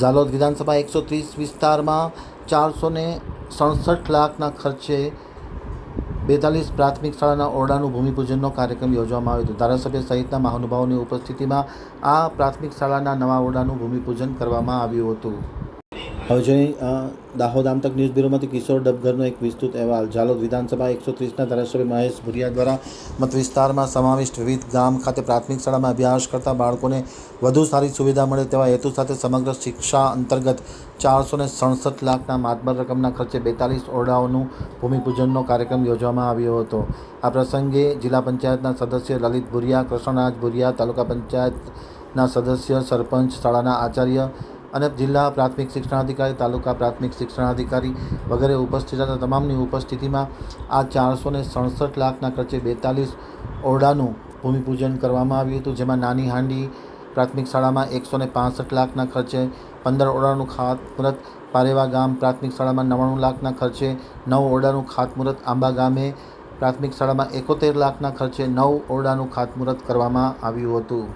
ઝાલોદ વિધાનસભા એકસો ત્રીસ વિસ્તારમાં ચારસો ને સડસઠ લાખના ખર્ચે બેતાલીસ પ્રાથમિક શાળાના ઓરડાનું ભૂમિપૂજનનો કાર્યક્રમ યોજવામાં આવ્યો હતો. ધારાસભ્ય સહિતના મહાનુભાવોની ઉપસ્થિતિમાં આ પ્રાથમિક શાળાના નવા ઓરડાનું ભૂમિપૂજન કરવામાં આવ્યું હતું. હવે જોઈએ દાહોદ આમતક ન્યૂઝ બ્યુરોમાંથી કિશોર ડબઘરનો એક વિસ્તૃત અહેવાલ. ઝાલોદ વિધાનસભા એકસો ત્રીસના ધારાસભ્ય મહેશ ભુરિયા દ્વારા મત વિસ્તારમાં સમાવિષ્ટ વિવિધ ગામ ખાતે પ્રાથમિક શાળામાં અભ્યાસ કરતા બાળકોને વધુ સારી સુવિધા મળે તેવા હેતુ સાથે સમગ્ર શિક્ષા અંતર્ગત ચારસો ને સડસઠ લાખના માતબર રકમના ખર્ચે બેતાલીસ ઓરડાઓનું ભૂમિપૂજનનો કાર્યક્રમ યોજવામાં આવ્યો હતો. આ પ્રસંગે જિલ્લા પંચાયતના સદસ્ય લલિત ભુરિયા, કૃષ્ણરાજ ભુરિયા, તાલુકા પંચાયતના સદસ્ય, સરપંચ, શાળાના આચાર્ય અને જિલ્લા પ્રાથમિક શિક્ષણાધિકારી, તાલુકા પ્રાથમિક શિક્ષણાધિકારી વગેરે ઉપસ્થિત હતા. તમામની ઉપસ્થિતિમાં આ ચારસો ને સડસઠ લાખના ખર્ચે બેતાલીસ ઓરડાનું ભૂમિપૂજન કરવામાં આવ્યું હતું, જેમાં નાની હાંડી પ્રાથમિક શાળામાં એકસો ને લાખના ખર્ચે, પંદર ઓરડાનું ખાતમુહૂર્ત પારેવા ગામ પ્રાથમિક શાળામાં નવ્વાણું લાખના ખર્ચે, નવ ઓરડાનું ખાતમુહૂર્ત આંબા ગામે પ્રાથમિક શાળામાં એકોતેર લાખના ખર્ચે નવ ઓરડાનું ખાતમુહૂર્ત કરવામાં આવ્યું હતું.